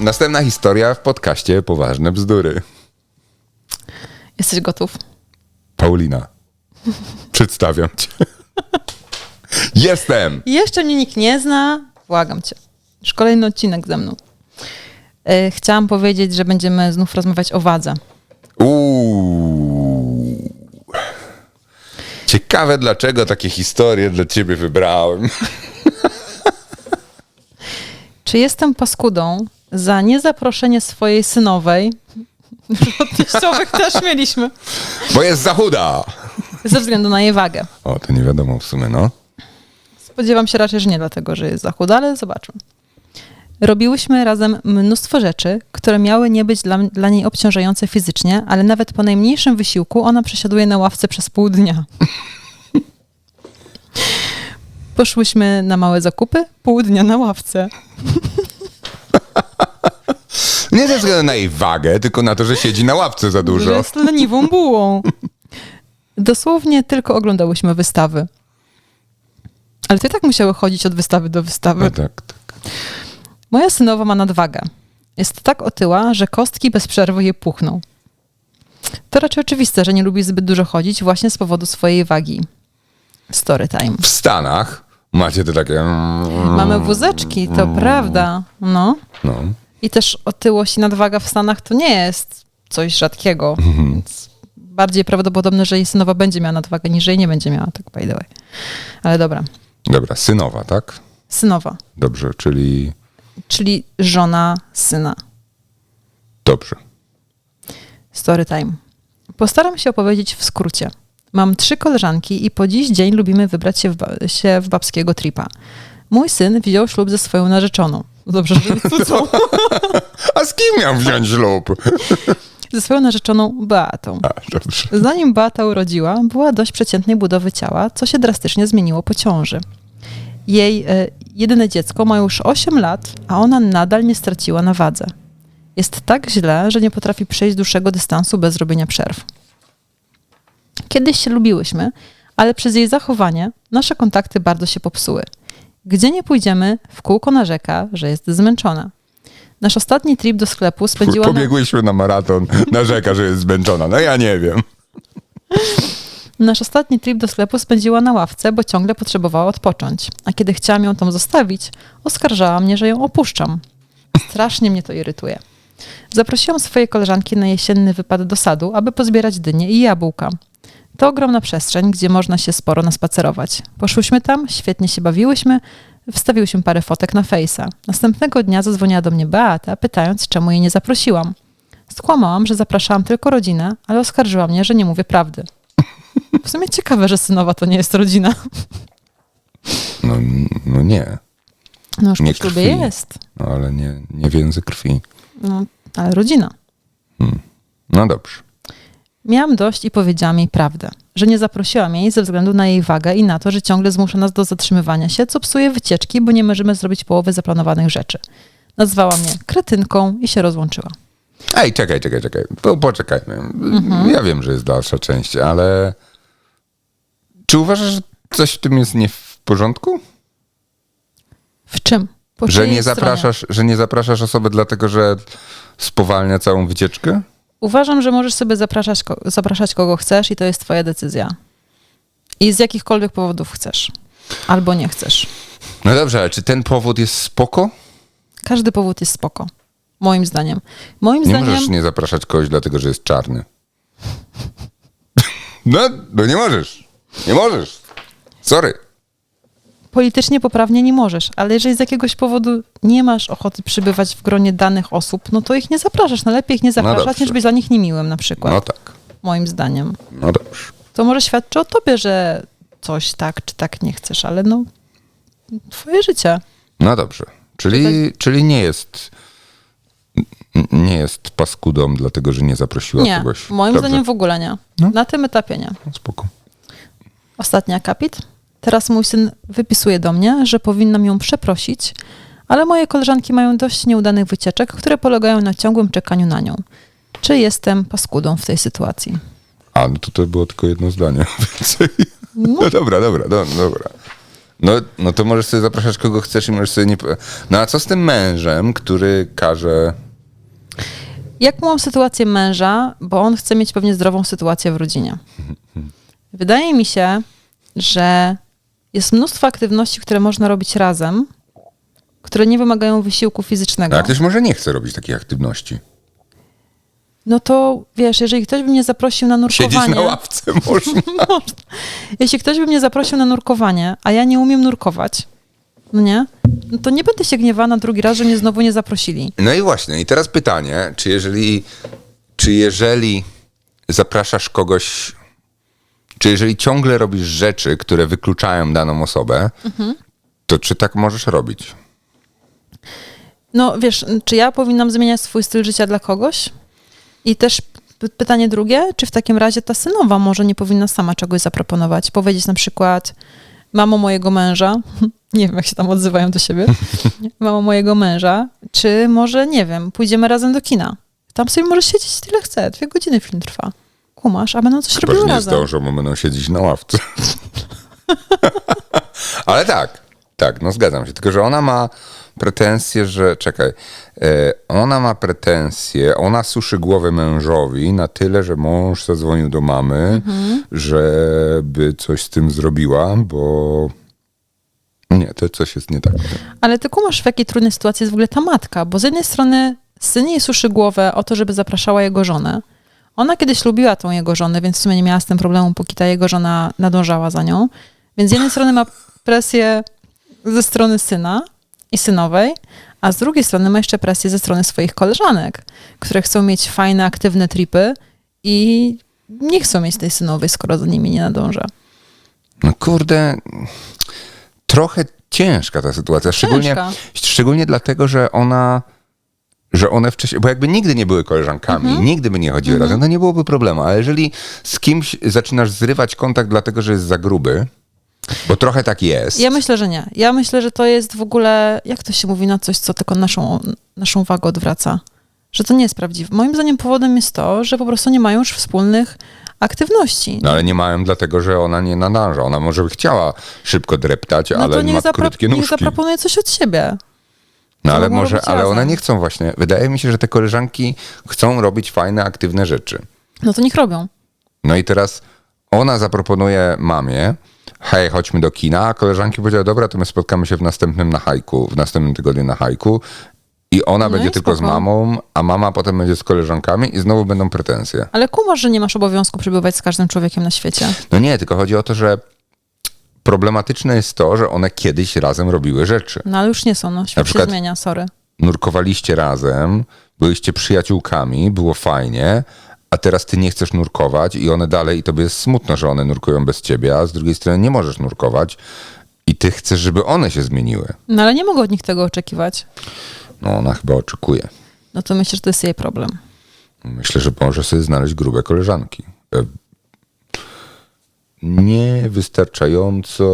następna historia w podcaście Poważne Bzdury. Jesteś gotów? Paulina, przedstawiam cię. Jestem! Jeszcze mnie nikt nie zna. Błagam cię. Już kolejny odcinek ze mną. E, Chciałam powiedzieć, że będziemy znów rozmawiać o wadze. Uuu. Ciekawe, dlaczego takie historie dla ciebie wybrałem. Czy jestem paskudą za niezaproszenie swojej synowej? Teściowych też mieliśmy. Bo jest za chuda. Ze względu na jej wagę. O, to nie wiadomo w sumie, no. Spodziewam się raczej, że nie dlatego, że jest za chuda, ale zobaczmy. Robiłyśmy razem mnóstwo rzeczy, które miały nie być dla, dla niej obciążające fizycznie, ale nawet po najmniejszym wysiłku ona przesiaduje na ławce przez pół dnia. Poszłyśmy na małe zakupy, pół dnia na ławce. Nie ze względu na jej wagę, tylko na to, że siedzi na ławce za Że dużo. jest leniwą bułą. Dosłownie tylko oglądałyśmy wystawy. Ale i tak musiały chodzić od wystawy do wystawy. No tak, tak. Moja synowa ma nadwagę. Jest tak otyła, że kostki bez przerwy jej puchną. To raczej oczywiste, że nie lubi zbyt dużo chodzić właśnie z powodu swojej wagi. Story time. W Stanach macie te takie... Mamy wózeczki, to prawda. No. No. I też otyłość i nadwaga w Stanach to nie jest coś rzadkiego. Więc bardziej prawdopodobne, że jej synowa będzie miała nadwagę, niż że jej nie będzie miała, tak by the way. Ale dobra. Dobra, synowa, tak? Synowa, Dobrze, czyli... czyli żona syna. Dobrze. Story time. Postaram się opowiedzieć w skrócie. Mam trzy koleżanki i po dziś dzień lubimy wybrać się w, się w babskiego tripa. Mój syn wziął ślub ze swoją narzeczoną. No Dobrze, że nie cucą. A z kim miał wziąć ślub? Ze swoją narzeczoną Beatą. A. Zanim Beata urodziła, była dość przeciętnej budowy ciała, co się drastycznie zmieniło po ciąży. Jej e, jedyne dziecko ma już 8 lat, a ona nadal nie straciła na wadze. Jest tak źle, że nie potrafi przejść dłuższego dystansu bez robienia przerw. Kiedyś się lubiłyśmy, ale przez jej zachowanie nasze kontakty bardzo się popsuły. Gdzie nie pójdziemy, w kółko narzeka, że jest zmęczona. Nasz ostatni trip do sklepu spędziła. Pobiegłyśmy na maraton, narzeka, że jest zmęczona. No ja nie wiem. Nasz ostatni trip do sklepu spędziła na ławce, bo ciągle potrzebowała odpocząć. A kiedy chciałam ją tam zostawić, oskarżała mnie, że ją opuszczam. Strasznie mnie to irytuje. Zaprosiłam swoje koleżanki na jesienny wypad do sadu, aby pozbierać dynie i jabłka. To ogromna przestrzeń, gdzie można się sporo naspacerować. Poszłyśmy tam, świetnie się bawiłyśmy, wstawiłyśmy parę fotek na fejsa. Następnego dnia zadzwoniła do mnie Beata, pytając, czemu jej nie zaprosiłam. Skłamałam, że zapraszałam tylko rodzinę, ale oskarżyła mnie, że nie mówię prawdy. W sumie ciekawe, że synowa to nie jest rodzina. No, no nie, No już Nie po ślubie jest. no, ale nie, nie więzy krwi. No, ale rodzina. No dobrze. Miałam dość i powiedziałam jej prawdę, że nie zaprosiłam jej ze względu na jej wagę i na to, że ciągle zmusza nas do zatrzymywania się, co psuje wycieczki, bo nie możemy zrobić połowy zaplanowanych rzeczy. Nazwała mnie kretynką i się rozłączyła. Ej, czekaj, czekaj, czekaj. Po, poczekajmy. Mhm. Ja wiem, że jest dalsza część, ale czy uważasz, że coś w tym jest nie w porządku? W czym? Po Że nie, stronie? zapraszasz, że nie zapraszasz osoby dlatego, że spowalnia całą wycieczkę? Uważam, że możesz sobie zapraszać, zapraszać kogo chcesz i to jest twoja decyzja. I z jakichkolwiek powodów chcesz. Albo nie chcesz. No dobrze, ale czy ten powód jest spoko? Każdy powód jest spoko. Moim zdaniem. Moim Nie zdaniem. możesz nie zapraszać kogoś dlatego, że jest czarny. No, no nie możesz. Nie możesz. Sorry. Politycznie poprawnie nie możesz, ale jeżeli z jakiegoś powodu nie masz ochoty przybywać w gronie danych osób, no to ich nie zapraszasz. No lepiej ich nie zapraszać, dobrze. niż być dla nich niemiłym na przykład. No tak. Moim zdaniem. No dobrze. To może świadczy o tobie, że coś tak czy tak nie chcesz, ale no twoje życie. No dobrze. Czyli, czyli nie jest nie jest paskudą, dlatego że nie zaprosiła Nie, kogoś. moim Dobrze. zdaniem w ogóle nie. No. Na tym etapie nie. No, Spoko. Ostatni akapit. Teraz mój syn wypisuje do mnie, że powinnam ją przeprosić, ale moje koleżanki mają dość nieudanych wycieczek, które polegają na ciągłym czekaniu na nią. Czy jestem paskudą w tej sytuacji? A, no to to było tylko jedno zdanie. No, No dobra, dobra, do, dobra. No, no to możesz sobie zapraszać kogo chcesz i możesz sobie nie... No a co z tym mężem, który każe... Jak mam sytuację męża, bo on chce mieć pewnie zdrową sytuację w rodzinie. Wydaje mi się, że jest mnóstwo aktywności, które można robić razem, które nie wymagają wysiłku fizycznego. No, a ktoś może nie chce robić takich aktywności. No to wiesz, jeżeli ktoś by mnie zaprosił na Siedzieć nurkowanie. na ławce można. Można. Jeśli ktoś by mnie zaprosił na nurkowanie, a ja nie umiem nurkować, no nie? No to nie będę się gniewała drugi raz, że mnie znowu nie zaprosili. No i właśnie, i teraz pytanie, czy jeżeli, czy jeżeli zapraszasz kogoś, czy jeżeli ciągle robisz rzeczy, które wykluczają daną osobę, to czy tak możesz robić? No wiesz, czy ja powinnam zmieniać swój styl życia dla kogoś? I też pytanie drugie, czy w takim razie ta synowa może nie powinna sama czegoś zaproponować? Powiedzieć na przykład, mamo mojego męża, nie wiem jak się tam odzywają do siebie, mamo mojego męża, czy może, nie wiem, pójdziemy razem do kina. Tam sobie możesz siedzieć tyle chce, dwie godziny film trwa. Kumasz, a będą coś Chyba, robiły nie razem. zdążą, bo będą siedzieć na ławce. Ale tak, tak, no zgadzam się. Tylko, że ona ma pretensje, że czekaj, e, ona ma pretensje, ona suszy głowę mężowi na tyle, że mąż zadzwonił do mamy, żeby coś z tym zrobiła, bo nie, to coś jest nie tak. Ale ty kumasz, w jakiej trudnej sytuacji jest w ogóle ta matka, bo z jednej strony syn jej suszy głowę o to, żeby zapraszała jego żonę. Ona kiedyś lubiła tą jego żonę, więc w sumie nie miała z tym problemu, póki ta jego żona nadążała za nią. Więc z jednej strony ma presję ze strony syna i synowej, a z drugiej strony ma jeszcze presję ze strony swoich koleżanek, które chcą mieć fajne, aktywne tripy i nie chcą mieć tej synowej, skoro za nimi nie nadąża. No kurde, trochę ciężka ta sytuacja. Szczególnie, Ciężka. szczególnie dlatego, że ona, że one wcześniej, bo jakby nigdy nie były koleżankami, Mhm. nigdy by nie chodziły razem, to nie byłoby problemu. Ale jeżeli z kimś zaczynasz zrywać kontakt dlatego, że jest za gruby, bo trochę tak jest. Ja myślę, że nie. Ja myślę, że to jest w ogóle, jak to się mówi na coś, co tylko naszą, naszą wagę odwraca. Że to nie jest prawdziwe. Moim zdaniem powodem jest to, że po prostu nie mają już wspólnych aktywności. No ale nie mają dlatego, że ona nie nadąża. Ona może by chciała szybko dreptać, No ale to niech, ma zapro- krótkie niech nóżki. zaproponuje coś od siebie. No ale może, ale one razem. nie chcą właśnie. Wydaje mi się, że te koleżanki chcą robić fajne, aktywne rzeczy. No to niech robią. No i teraz ona zaproponuje mamie, hej, chodźmy do kina, a koleżanki powiedziały, dobra, to my spotkamy się w następnym na hajku, w następnym tygodniu na hajku i ona No będzie i tylko z mamą, a mama potem będzie z koleżankami i znowu będą pretensje. Ale kumasz, że nie masz obowiązku przebywać z każdym człowiekiem na świecie. No nie, tylko chodzi o to, że problematyczne jest to, że one kiedyś razem robiły rzeczy. No ale już nie są, no. Świat się zmienia, sorry. Nurkowaliście razem, byliście przyjaciółkami, było fajnie, a teraz ty nie chcesz nurkować i one dalej, i tobie jest smutno, że one nurkują bez ciebie, a z drugiej strony nie możesz nurkować i ty chcesz, żeby one się zmieniły. No ale nie mogę od nich tego oczekiwać. No ona chyba oczekuje. No to myślę, że to jest jej problem. Myślę, że może sobie znaleźć grube koleżanki. Niewystarczająco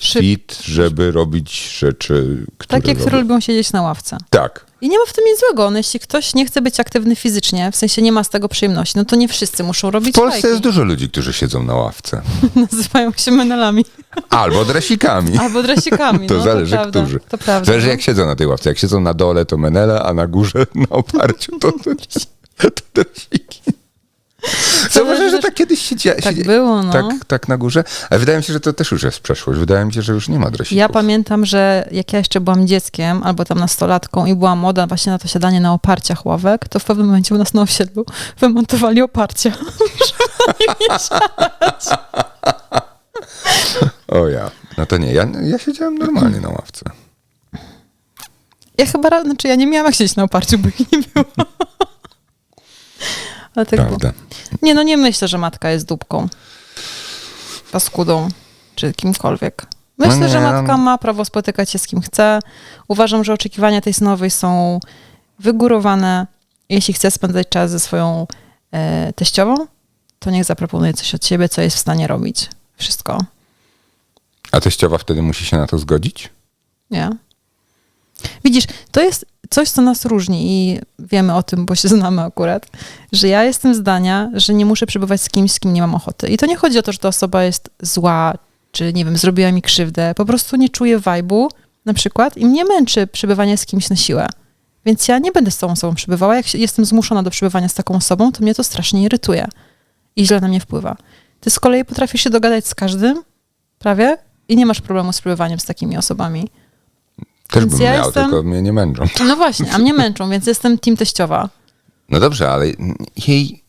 Szyb- fit, żeby robić rzeczy, które Takie, które robią. lubią siedzieć na ławce. Tak. I nie ma w tym nic złego. No, jeśli ktoś nie chce być aktywny fizycznie, w sensie nie ma z tego przyjemności, no to nie wszyscy muszą W robić Polsce fajki. jest dużo ludzi, którzy siedzą na ławce. Nazywają się menelami. Albo dresikami. Albo dresikami. To no, zależy, to prawda, którzy. To prawda. Zależy no. jak siedzą na tej ławce. Jak siedzą na dole, to menele, a na górze, na oparciu, to, to, to dresiki. Zauważyłem, że tak kiedyś siedzia, Tak siedzi- było, no. tak, tak na górze. Ale wydaje mi się, że to też już jest przeszłość. Wydaje mi się, że już nie ma dresików. Ja pamiętam, że jak ja jeszcze byłam dzieckiem, albo tam nastolatką i była moda właśnie na to siadanie na oparciach ławek, to w pewnym momencie u nas na osiedlu wymontowali oparcia. O ja. No to nie, ja, ja siedziałem normalnie na ławce. Ja chyba, znaczy ja nie miałam jak siedzieć na oparciu, bo ich nie było. Ale tak. Prawda. Nie, no nie myślę, że matka jest dupką, paskudą, czy kimkolwiek. Myślę, No że no- matka ma prawo spotykać się z kim chce. Uważam, że oczekiwania tej synowej są wygórowane. Jeśli chce spędzać czas ze swoją e, teściową, to niech zaproponuje coś od siebie, co jest w stanie robić. Wszystko. A teściowa wtedy musi się na to zgodzić? Nie? Widzisz, to jest coś, co nas różni i wiemy o tym, bo się znamy akurat, że ja jestem zdania, że nie muszę przebywać z kimś, z kim nie mam ochoty. I to nie chodzi o to, że ta osoba jest zła, czy nie wiem, zrobiła mi krzywdę. Po prostu nie czuję vibe'u na przykład i mnie męczy przebywanie z kimś na siłę. Więc ja nie będę z tą osobą przebywała. Jak jestem zmuszona do przebywania z taką osobą, to mnie to strasznie irytuje i źle na mnie wpływa. Ty z kolei potrafisz się dogadać z każdym, prawie, i nie masz problemu z przebywaniem z takimi osobami. Też Więc bym ja miał, jestem- tylko mnie nie męczą. No właśnie, a mnie męczą, więc jestem team teściowa. No dobrze, ale jej,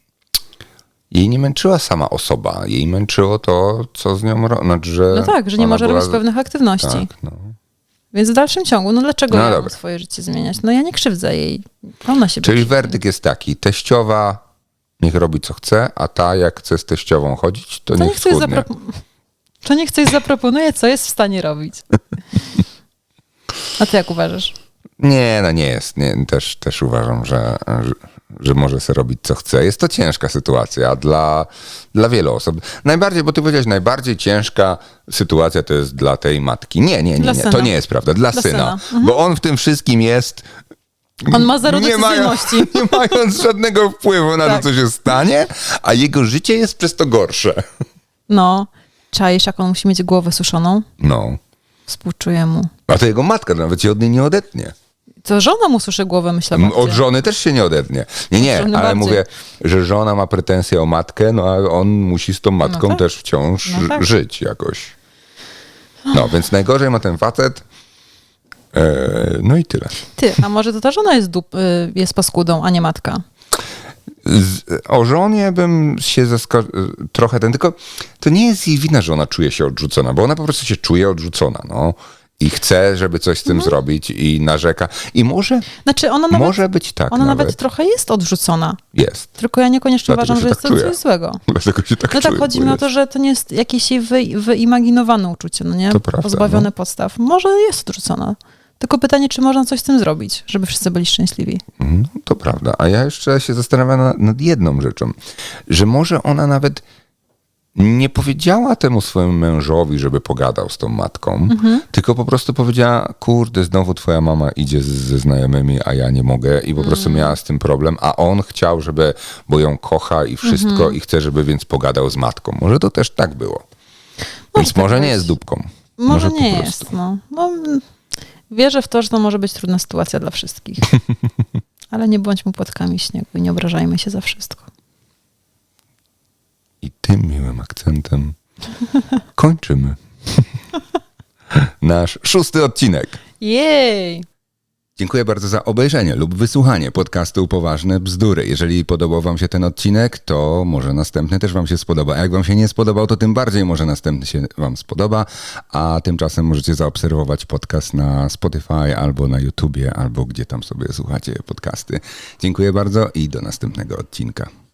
jej nie męczyła sama osoba. Jej męczyło to, co z nią robi. Znaczy, że No tak, że nie może była robić pewnych aktywności. Tak, no. Więc w dalszym ciągu, no dlaczego No ja swoje życie zmieniać? No ja nie krzywdzę jej. Ona się Czyli werdykt jest taki, teściowa niech robi co chce, a ta jak chce z teściową chodzić, to, To niech niech, coś to niech coś zaproponuje, co jest w stanie robić. A ty jak uważasz? Nie, no nie jest. Nie, też, też uważam, że, że, że może sobie robić co chce. Jest to ciężka sytuacja dla, dla wielu osób. Najbardziej, bo ty powiedziałeś, najbardziej ciężka sytuacja to jest dla tej matki. Nie, nie, nie, nie. To nie jest prawda. Dla, Dla syna. syna. Bo on w tym wszystkim jest On ma zero nie, mają, decyzyjności. nie mając żadnego wpływu na Tak. to, co się stanie, a jego życie jest przez to gorsze. No, czaisz, jak on musi mieć głowę suszoną? No. Współczuję mu. A to jego matka nawet się od niej nie odetnie. To żona mu suszy głowę, myślę. Bardziej. Od żony też się nie odetnie. Nie, nie, ale bardziej. mówię, że żona ma pretensje o matkę, no a on musi z tą matką tak. też wciąż No tak. żyć jakoś. No, więc najgorzej ma ten facet. E, no i tyle. Ty, a może to ta żona jest, dup, y, jest paskudą, a nie matka? Z, o żonie bym się zaskoczył trochę ten, tylko to nie jest jej wina, że ona czuje się odrzucona, bo ona po prostu się czuje odrzucona, no. I chce, żeby coś z tym Mhm. zrobić i narzeka. I może, Znaczy, ona nawet, może być tak ona nawet. nawet. trochę jest odrzucona. Jest. Tylko ja niekoniecznie Dlatego uważam, że jest tak to czuje. coś złego. Dlatego się tak No czuję, tak, chodzi mi o jest. to, że to nie jest jakieś jej wy, wyimaginowane uczucie, no nie? To prawda, Pozbawione no. podstaw. Może jest odrzucona. Tylko pytanie, czy można coś z tym zrobić, żeby wszyscy byli szczęśliwi. Mhm, To prawda. A ja jeszcze się zastanawiam nad, nad jedną rzeczą, że może ona nawet nie powiedziała temu swojemu mężowi, żeby pogadał z tą matką, Mhm. tylko po prostu powiedziała, kurde, znowu twoja mama idzie z, ze znajomymi, a ja nie mogę i po prostu Mm. miała z tym problem, a on chciał, żeby, bo ją kocha i wszystko Mhm. i chce, żeby więc pogadał z matką. Może to też tak było. Więc tak może nie być. jest dupką. Może, po nie jest. No. no, wierzę w to, że to może być trudna sytuacja dla wszystkich. Ale nie bądźmy płatkami śniegu i nie obrażajmy się za wszystko. I tym miłym akcentem kończymy nasz szósty odcinek. Jej! Dziękuję bardzo za obejrzenie lub wysłuchanie podcastu Poważne Bzdury. Jeżeli podobał Wam się ten odcinek, to może następny też Wam się spodoba. A jak Wam się nie spodobał, to tym bardziej może następny się Wam spodoba. A tymczasem możecie zaobserwować podcast na Spotify albo na YouTubie, albo gdzie tam sobie słuchacie podcasty. Dziękuję bardzo i do następnego odcinka.